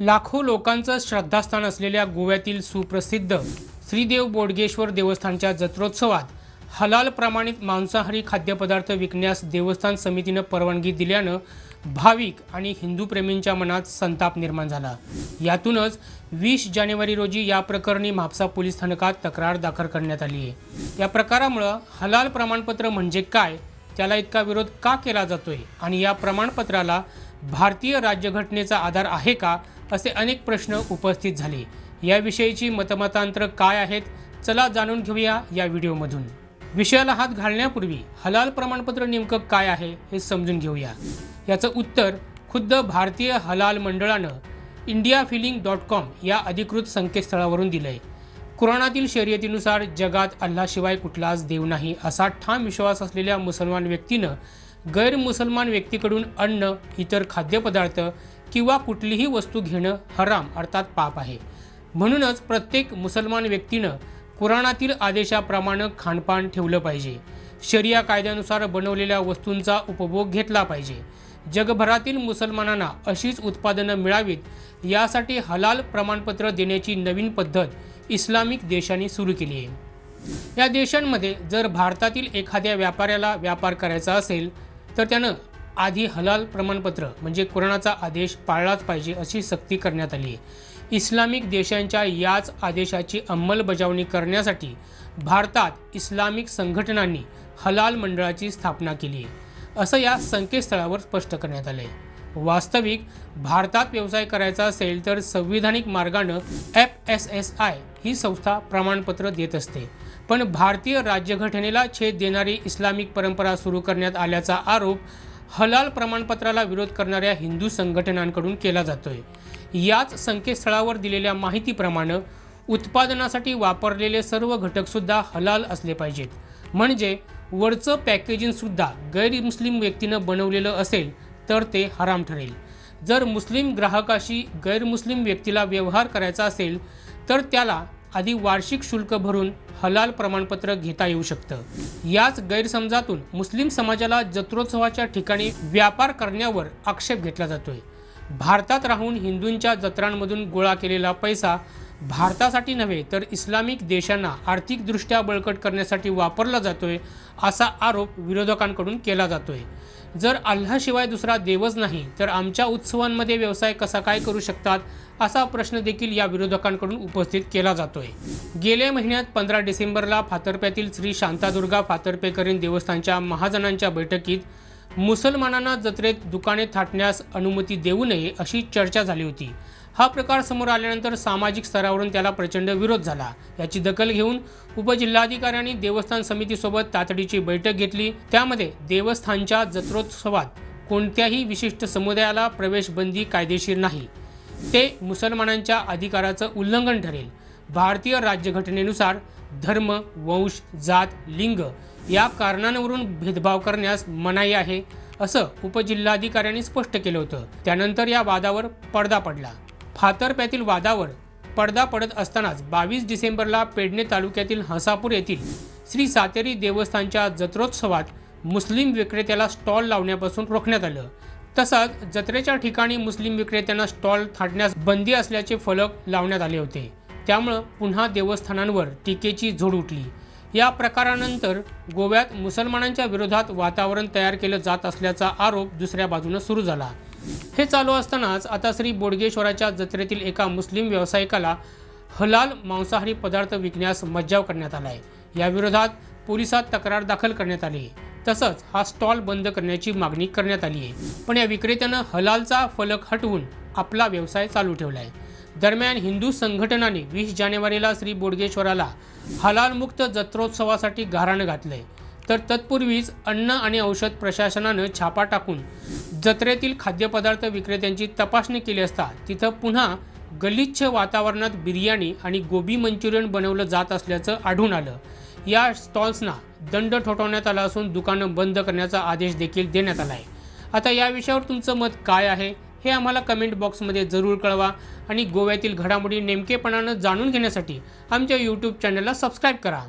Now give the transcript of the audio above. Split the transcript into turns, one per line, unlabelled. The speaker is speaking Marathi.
लाखो लोकांचं श्रद्धास्थान असलेल्या गोव्यातील सुप्रसिद्ध श्रीदेव बोडगेश्वर देवस्थानच्या जत्रोत्सवात हलाल प्रमाणित मांसाहारी खाद्यपदार्थ विकण्यास देवस्थान समितीनं परवानगी दिल्यानं भाविक आणि हिंदू प्रेमींच्या मनात संताप निर्माण झाला. यातूनच वीस जानेवारी रोजी या प्रकरणी म्हापसा पोलीस स्थानकात तक्रार दाखल करण्यात आली आहे. या प्रकारामुळं हलाल प्रमाणपत्र म्हणजे काय? त्याला इतका विरोध का केला जातोय? आणि या प्रमाणपत्राला भारतीय राज्यघटनेचा आधार आहे का? असे अनेक प्रश्न उपस्थित झाले. याविषयीची मतमतांतर काय आहेत चला जाणून घेऊया या व्हिडिओमधून. विषयाला हात घालण्यापूर्वी हलाल प्रमाणपत्र नेमकं काय आहे हे समजून घेऊया. याचं उत्तर खुद्द भारतीय हलाल मंडळानं इंडिया फिलिंग डॉट कॉम या अधिकृत संकेतस्थळावरून दिलंय. कुराणातील शर्यतीनुसार जगात अल्लाशिवाय कुठलाच देव नाही असा ठाम विश्वास असलेल्या मुसलमान व्यक्तीनं गैरमुसलमान व्यक्तीकडून अन्न इतर खाद्यपदार्थ किंवा कुठलीही वस्तू घेणं हराम अर्थात पाप आहे. म्हणूनच प्रत्येक मुसलमान व्यक्तीनं कुराणातील आदेशाप्रमाणे खानपान ठेवलं पाहिजे. शरिया कायद्यानुसार बनवलेल्या वस्तूंचा उपभोग घेतला पाहिजे. जगभरातील मुसलमानांना अशीच उत्पादनं मिळावीत यासाठी हलाल प्रमाणपत्र देण्याची नवीन पद्धत इस्लामिक देशांनी सुरू केली आहे. या देशांमध्ये जर भारतातील एखाद्या व्यापाऱ्याला व्यापार करायचा असेल तर त्यानं आधी हलाल प्रमाणपत्र म्हणजे कुराणाचा आदेश पाळलाच पाहिजे अशी सक्ती करण्यात आली आहे. इस्लामिक देशांच्या याच आदेशाची अंमलबजावणी करण्यासाठी भारतात इस्लामिक संघटनांनी हलाल मंडळाची स्थापना केली आहे. असं या संकेतस्थळावर स्पष्ट करण्यात आलं आहे वास्तविक भारतात व्यवसाय करायचा असेल तर संविधानिक मार्गानं एफ एस एस आय ही संस्था प्रमाणपत्र देत असते. पण भारतीय राज्यघटनेला छेद देणारी इस्लामिक परंपरा सुरू करण्यात आल्याचा आरोप हलाल प्रमाणपत्राला विरोध करणाऱ्या हिंदू संघटनांकडून केला जातोय. याच संकेतस्थळावर दिलेल्या माहितीप्रमाणे उत्पादनासाठी वापरलेले सर्व घटकसुद्धा हलाल असले पाहिजेत. म्हणजे वरचं पॅकेजिंगसुद्धा गैरमुस्लिम व्यक्तीनं बनवलेलं असेल तर ते हराम ठरेल. जर मुस्लिम ग्राहकाशी गैरमुस्लिम व्यक्तीला व्यवहार करायचा असेल तर त्याला आधी वार्षिक शुल्क भरून हलाल प्रमाणपत्र घेता येऊ शकतं. याच गैरसमजातून मुस्लिम समाजाला जत्रोत्सवाच्या ठिकाणी व्यापार करण्यावर आक्षेप घेतला जातोय. भारतात राहून हिंदूंच्या जत्रांमधून गोळा केलेला पैसा भारतासाठी नव्हे तर इस्लामिक देशांना आर्थिकदृष्ट्या बळकट करण्यासाठी वापरला जातोय असा आरोप विरोधकांकडून केला जातोय. जर अल्लाशिवाय दुसरा देवच नाही तर आमच्या उत्सवांमध्ये व्यवसाय कसा काय करू शकतात असा प्रश्न देखील या विरोधकांकडून उपस्थित केला जातोय. गेल्या महिन्यात पंधरा डिसेंबरला फातर्प्यातील श्री शांतादुर्गा फातर्पेकरीन देवस्थानच्या महाजनांच्या बैठकीत मुसलमानांना जत्रेत दुकाने थाटण्यास अनुमती देऊ नये अशी चर्चा झाली होती. हा प्रकार समोर आल्यानंतर सामाजिक स्तरावरून त्याला प्रचंड विरोध झाला. याची दखल घेऊन उपजिल्हाधिकाऱ्यांनी देवस्थान समितीसोबत तातडीची बैठक घेतली. त्यामध्ये देवस्थानच्या जत्रोत्सवात कोणत्याही विशिष्ट समुदायाला प्रवेश बंदी कायदेशीर नाही. ते मुसलमानांच्या अधिकाराचं उल्लंघन ठरेल. भारतीय राज्यघटनेनुसार धर्म वंश जात लिंग या कारणांवरून भेदभाव करण्यास मनाई आहे असं उपजिल्हाधिकाऱ्यांनी स्पष्ट केलं होतं. त्यानंतर या वादावर पडदा पडला. फातर्प्यातील वादावर पडदा पडत असतानाच बावीस डिसेंबरला पेडणे तालुक्यातील हसापूर येथील श्री सातेरी देवस्थानच्या जत्रोत्सवात मुस्लिम विक्रेत्याला स्टॉल लावण्यापासून रोखण्यात आलं. तसंच जत्रेच्या ठिकाणी मुस्लिम विक्रेत्यांना स्टॉल थाटण्यास बंदी असल्याचे फलक लावण्यात आले होते. त्यामुळं पुन्हा देवस्थानांवर टीकेची झोड उठली. या प्रकारानंतर गोव्यात मुसलमानांच्या विरोधात वातावरण तयार केलं जात असल्याचा आरोप दुसऱ्या बाजूनं सुरू झाला. हे चालू असतानाच आता श्री बोडगेश्वराच्या जत्रेतील एका मुस्लिम व्यावसायिकाला हलाल मांसाहारी पदार्थ विकण्यास मज्जाव करण्यात आला आहे याविरोधात पोलिसात तक्रार दाखल करण्यात आली. आहे तसंच हा स्टॉल बंद करण्याची मागणी करण्यात आली आहे. पण या विक्रेत्यानं हलालचा फलक हटवून आपला व्यवसाय चालू ठेवला आहे दरम्यान हिंदू संघटनाने वीस जानेवारीला श्री बोडगेश्वराला हलालमुक्त जत्रोत्सवासाठी गाऱ्हाणं घातलंय. तर तत्पूर्वीच अन्न आणि औषध प्रशासनानं छापा टाकून जत्रेतील खाद्यपदार्थ विक्रेत्यांची तपासणी केली असता तिथं पुन्हा गलिच्छ वातावरणात बिर्याणी आणि गोबी मंचुरियन बनवलं जात असल्याचं आढळून आलं. या स्टॉल्सना दंड ठोठवण्यात आला असून दुकानं बंद करण्याचा आदेश देखील देण्यात आला आहे आता या विषयावर तुमचं मत काय आहे हे आम्हाला कमेंट बॉक्समध्ये जरूर कळवा आणि गोव्यातील घडामोडी नेमकेपणानं जाणून घेण्यासाठी आमच्या यूट्यूब चॅनलला सबस्क्राईब करा.